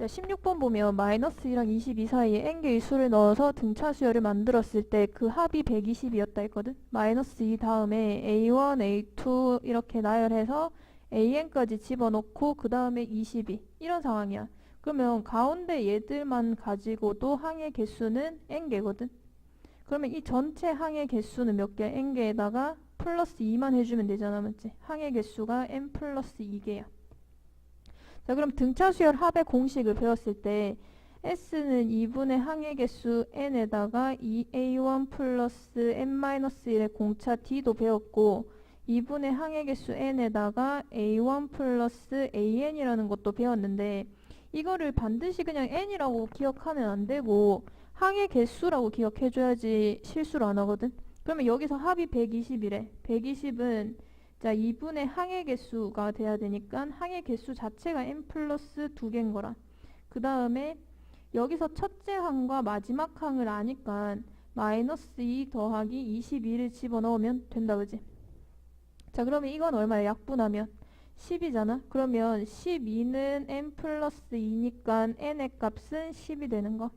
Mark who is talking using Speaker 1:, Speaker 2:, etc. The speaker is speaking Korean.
Speaker 1: 자, 16번 보면 마이너스 2랑 22 사이에 n개의 수를 넣어서 등차 수열을 만들었을 때 그 합이 120이었다 했거든. 마이너스 2 다음에 a1, a2 이렇게 나열해서 an까지 집어넣고 그 다음에 22 이런 상황이야. 그러면 가운데 얘들만 가지고도 항의 개수는 n개거든. 그러면 이 전체 항의 개수는 몇 개야? n개에다가 플러스 2만 해주면 되잖아, 맞지? 항의 개수가 n 플러스 2개야. 자, 그럼 등차 수열 합의 공식을 배웠을 때 S는 2분의 항의 개수 n에다가 2a1 플러스 n-1의 공차 d도 배웠고 2분의 항의 개수 n에다가 a1 플러스 an이라는 것도 배웠는데 이거를 반드시 그냥 n이라고 기억하면 안 되고 항의 개수라고 기억해줘야지 실수를 안 하거든. 그러면 여기서 합이 120이래. 120은 자 2분의 항의 개수가 돼야 되니까 항의 개수 자체가 n 플러스 2개인 거라. 그 다음에 여기서 첫째 항과 마지막 항을 아니까 마이너스 2 더하기 22를 집어넣으면 된다 그지? 자 그러면 이건 얼마야? 약분하면 10이잖아? 그러면 12는 n 플러스 2니까 n의 값은 10이 되는 거.